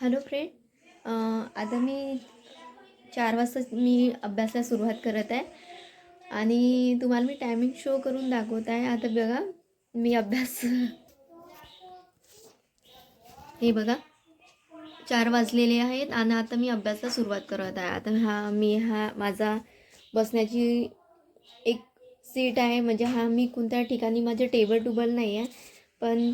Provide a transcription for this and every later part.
Hello friend आता मी चार वाजता मी अभ्यासाला सुरुवात करत आहे आणि तुम्हाला मी टायमिंग शो करून दाखवत आहे. आता बघा मी अभ्यास हे बघा चार वाजलेले आहेत आणि आता मी अभ्यासाला सुरुवात करत आहे. आता हा मी हा माझा बसण्याची एक सीट आहे. म्हणजे हा मी कोणत्या ठिकाणी माझं टेबल टुबल नाही आहे पण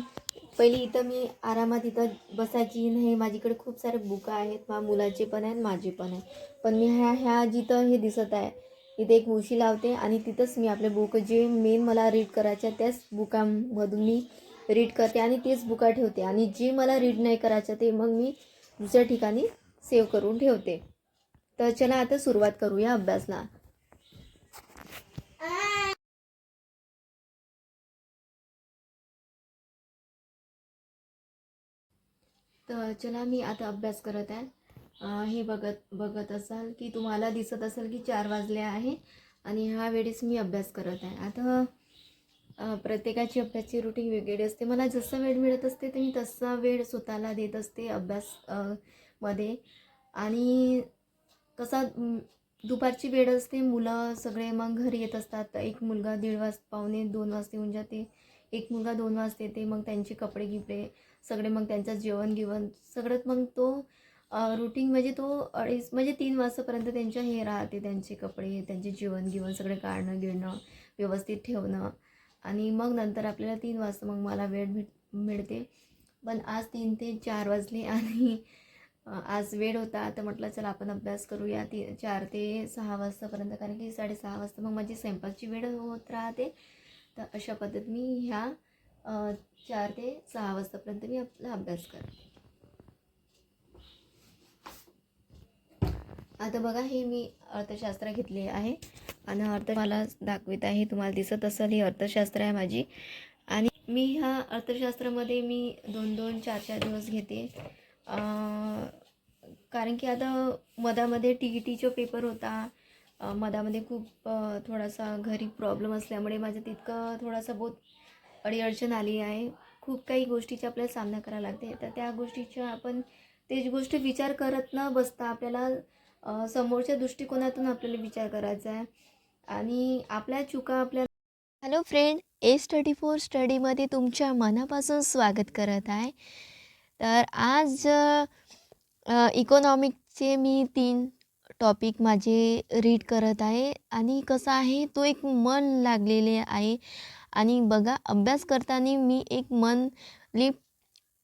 पहिली इथं मी आरामात इथं बसायची नाही. माझ्याकडे खूप सारे बुकं आहेत. मा मुलाचे पण आहेत माझे पण आहे पण मी ह्या ह्या जिथं हे दिसत आहे इथे एक उशी लावते आणि तिथंच मी आपले बुक जे मेन मला रीड करायच्या त्याच बुकांमधून मी रीड करते आणि तेच बुका ठेवते. आणि जे मला रीड नाही करायचं ते मग मी दुसऱ्या ठिकाणी सेव्ह करून ठेवते. तर चला आता सुरुवात करूया अभ्यासला. तर चला मी आता अभ्यास करत आहे. हे बघत बघत असाल की तुम्हाला दिसत असेल की चार वाजले आहे आणि ह्या वेळेस मी अभ्यास करत आहे. आता प्रत्येकाची अभ्यासची रुटीन वेगळी असते. मला जसा वेळ मिळत असते ते मी तसा वेळ स्वतःला देत असते अभ्यास मध्ये. आणि कसा दुपारची वेळ असते. मुलं सगळे मग घरी येत असतात. एक मुलगा दीड वाज पावणे दोन वाजते येऊन जाते. एक मुलगा दोन वाजता येते. मग त्यांचे कपडे गिपडे सगळे मग त्यांचं जेवण गिवण सगळ्यात मग तो रुटीन म्हणजे तो अडीच म्हणजे तीन वाजतापर्यंत त्यांच्या हे राहते त्यांचे कपडे त्यांचे जेवण गिवण सगळे काढणं गिळणं व्यवस्थित ठेवणं. आणि मग नंतर आपल्याला तीन वाजता मग मला वेळ भेट मिळते. पण आज तीन ते चार वाजले आणि आज वेळ होता. तर म्हटलं चला आपण अभ्यास करूया ती चार ते सहा वाजतापर्यंत. कारण की साडेसहा वाजता मग माझी स्वयंपाकची वेळ होत राहते. तर अशा पद्धतीने मी ह्या चार ते सहा वाजतापर्यंत मी आपला अभ्यास करते. आता बघा हे मी अर्थशास्त्र घेतले आहे आणि अर्थ मला दाखवित आहे. तुम्हाला दिसत असेल ही अर्थशास्त्र आहे माझी. आणि मी ह्या अर्थशास्त्रामध्ये मी दोन दोन चार चार दिवस घेते. कारण की आता मधामध्ये टी ई टीचा पेपर होता. मधामध्ये खूप थोडासा घरी प्रॉब्लेम असल्यामुळे माझं तितकं थोडासा बहुत अडीअडचण आली आहे. खूप काही गोष्टीचा आपल्याला सामना करावा लागते. तर त्या गोष्टीच्या आपण तेच गोष्ट विचार करत न बसता आपल्याला समोरच्या दृष्टिकोनातून आपल्याला विचार करायचा आहे. आणि आपल्या चुका आपल्या hello friend a study four स्टडीमध्ये तुमच्या मनापासून स्वागत करत आहे. तर आज इकॉनॉमिकचे मी तीन टॉपिक माझे रीड करत आहे. आणि कसं आहे? तो एक मन लागलेले आहे. आणि बघा अभ्यास करताना मी एक मन लिप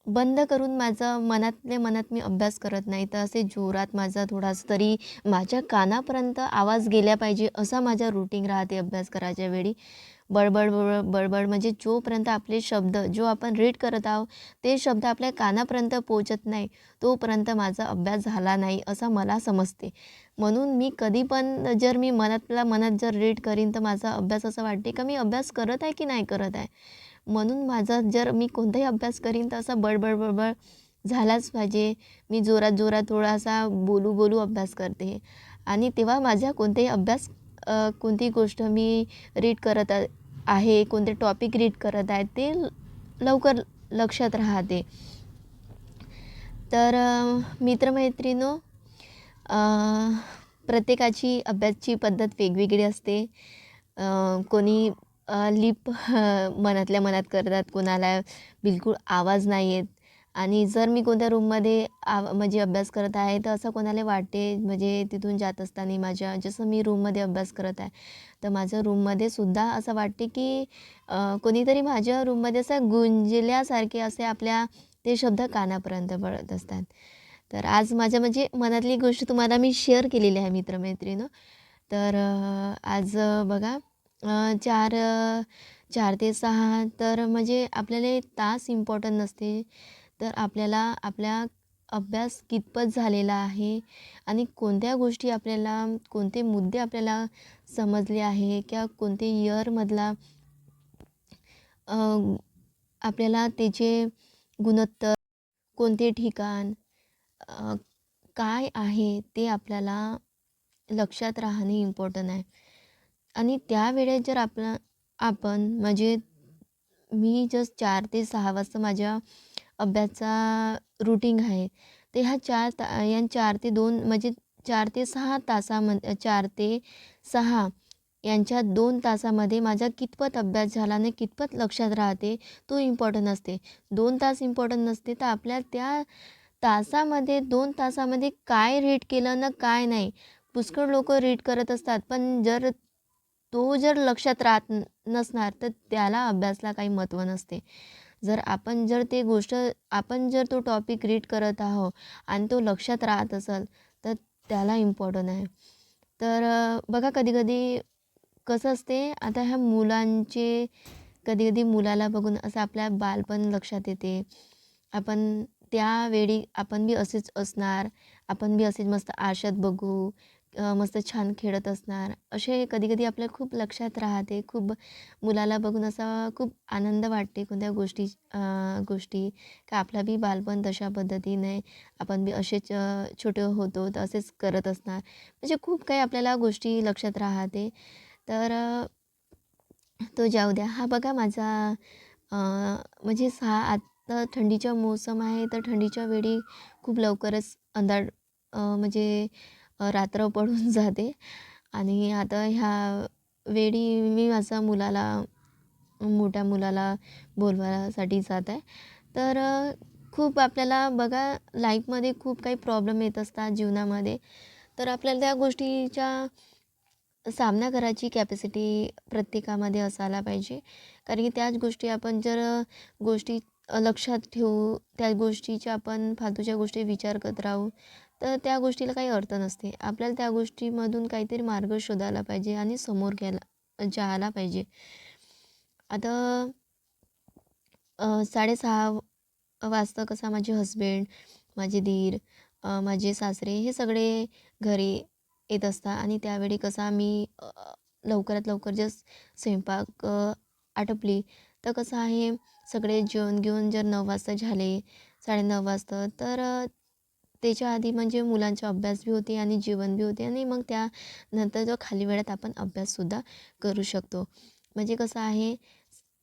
बंद करून माझं मनातले मनात मी अभ्यास करत नाही. तर असे जोरात माझा थोडासा तरी माझ्या कानापर्यंत आवाज गेल्या पाहिजे असा माझा रुटीन राहते अभ्यास करायच्या वेळी. बडबड बडबड बडबड म्हणजे जोपर्यंत आपले शब्द जो आपण रीड करत आहोत ते शब्द आपल्या कानापर्यंत पोचत नाही तोपर्यंत माझा अभ्यास झाला नाही असं मला समजते. म्हणून मी कधी पण जर मी मनातल्या मनात जर रीड करीन तर माझा अभ्यास असं वाटते का मी अभ्यास करत आहे की नाही करत आहे? म्हणून माझा जर मी कोणताही अभ्यास करीन तर असा बडबड बडबड झालाच पाहिजे. मी जोरात जोरात थोडासा बोलू बोलू अभ्यास करते. आणि तेव्हा माझा कोणताही अभ्यास कोणती गोष्ट मी रीड करत आ- आहे कोणते टॉपिक रीड करत आहे ते लवकर लक्षात राहते. तर मित्रमैत्रिणो प्रत्येकाची अभ्यासची पद्धत वेगवेगळी असते. कोणी लिप मनातल्या मनात करतात कोणाला बिलकुल आवाज नाही येत. आणि जर मी कोणत्या रूममध्ये आव म्हणजे अभ्यास करत आहे तर असं कोणाला वाटते म्हणजे तिथून जात असताना माझ्या जसं मी रूममध्ये अभ्यास करत आहे तर माझं रूममध्ये सुद्धा असं वाटते की कोणीतरी माझ्या रूममध्ये असं गुंजल्यासारखे असे आपल्या ते शब्द कानापर्यंत पडत असतात. तर आज माझ्या म्हणजे मनातली गोष्ट तुम्हाला मी शेअर केलेली आहे मित्रमैत्रिणं तर आज बघा चार चार ते सहा तर म्हणजे आपल्याला तास इम्पॉर्टंट नसते. तर आपल्याला आपल्या अभ्यास कितपत झालेला आहे आणि कोणत्या गोष्टी आपल्याला कोणते मुद्दे आपल्याला समजले आहे किंवा कोणते इयरमधला आपल्याला त्याचे गुणोत्तर कोणते ठिकाण काय आहे ते आपल्याला लक्षात राहणे इम्पॉर्टंट आहे. आणि त्यावेळेस जर आपलं आपण म्हणजे मी जस्ट चार ते सहा वाजता माझ्या अभ्यासाचा रुटीन आहे. ते ह्या चार ता या चार ते दोन म्हणजे चार ते सहा तासामध्ये चार ते सहा यांच्या दोन तासामध्ये माझा कितपत अभ्यास झाला आणि कितपत लक्षात राहते तो इम्पॉर्टंट असते. दोन तास इम्पॉर्टंट नसते तर आपल्या त्या तासामध्ये दोन तासामध्ये काय रीड केलं ना काय नाही. पुष्कळ लोक रीड करत असतात पण जर तो जर लक्षात राहत नसणार तर त्याला अभ्यासला काही महत्त्व नसते. जर आपण जर ते गोष्ट आपण जर तो टॉपिक रीड करत आहो आणि तो लक्षात राहत असेल तर त्याला इम्पॉर्टंट आहे. तर बघा कधी कधी कसं असते आता ह्या मुलांचे कधी कधी मुलाला बघून असं आपल्या बालपण लक्षात येते. आपण त्यावेळी आपण बी असेच असणार आपण बी असेच मस्त आरशात बघू मस्त छान खेळत असणार. असे कधी कधी आपल्या खूप लक्षात राहते. खूप मुलाला बघून असा खूप आनंद वाटते कोणत्या गोष्टी गोष्टी का आपला बी बालपण तशा पद्धतीने आपण बी असेच छोटे होतो तर असेच करत असणार. म्हणजे खूप काही आपल्याला गोष्टी लक्षात राहते. तर तो जाऊ द्या. हा बघा माझा म्हणजे सहा आता थंडीचा मोसम आहे तर थंडीच्या वेळी खूप लवकरच अंधार म्हणजे रात्र पडून जाते. आणि आता ह्या वेळी मी माझ्या मुलाला मोठ्या मुलाला बोलवायसाठी जात आहे. तर खूप आपल्याला बघा लाईफमध्ये खूप काही प्रॉब्लेम येत असतात जीवनामध्ये. तर आपल्याला त्या गोष्टीच्या सामना करायची कॅपॅसिटी प्रत्येकामध्ये असायला पाहिजे. कारण की त्याच गोष्टी आपण जर गोष्टी लक्षात ठेवू त्या गोष्टीच्या आपण फालतूच्या गोष्टी विचार करत राहू तर त्या गोष्टीला काही अर्थ नसते. आपल्याला त्या गोष्टीमधून काहीतरी मार्ग शोधायला पाहिजे आणि समोर घ्यायला जायला पाहिजे. आता साडेसहा वाजता कसा माझे हस्बंड माझे दीर माझे सासरे हे सगळे घरी येत असतात आणि त्यावेळी कसा मी लवकरात लवकर जर स्वयंपाक आटपली तर कसं आहे सगळे जेवण घेऊन जर नऊ वाजता झाले साडेनऊ वाजता तर त्याच्या आधी म्हणजे मुलांचा अभ्यास बी होते आणि जीवन बी होते आणि मग त्यानंतर जो खाली वेळात आपण अभ्याससुद्धा करू शकतो. म्हणजे कसं आहे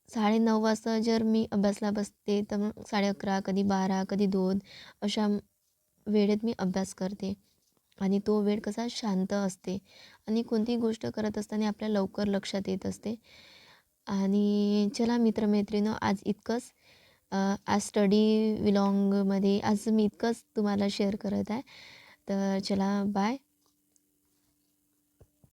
साडेनऊ वाजता जर मी अभ्यासला बसते तर मग साडे अकरा कधी बारा कधी दोन अशा वेळेत मी अभ्यास करते. आणि तो वेळ कसा शांत असते आणि कोणतीही गोष्ट करत असताना आपल्या लवकर लक्षात येत असते. आणि चला मित्रमैत्रिणं आज इतकंच. आज स्टडी विलॉंगमध्ये आज मी इतकंच तुम्हाला शेअर करत आहे. तर चला बाय.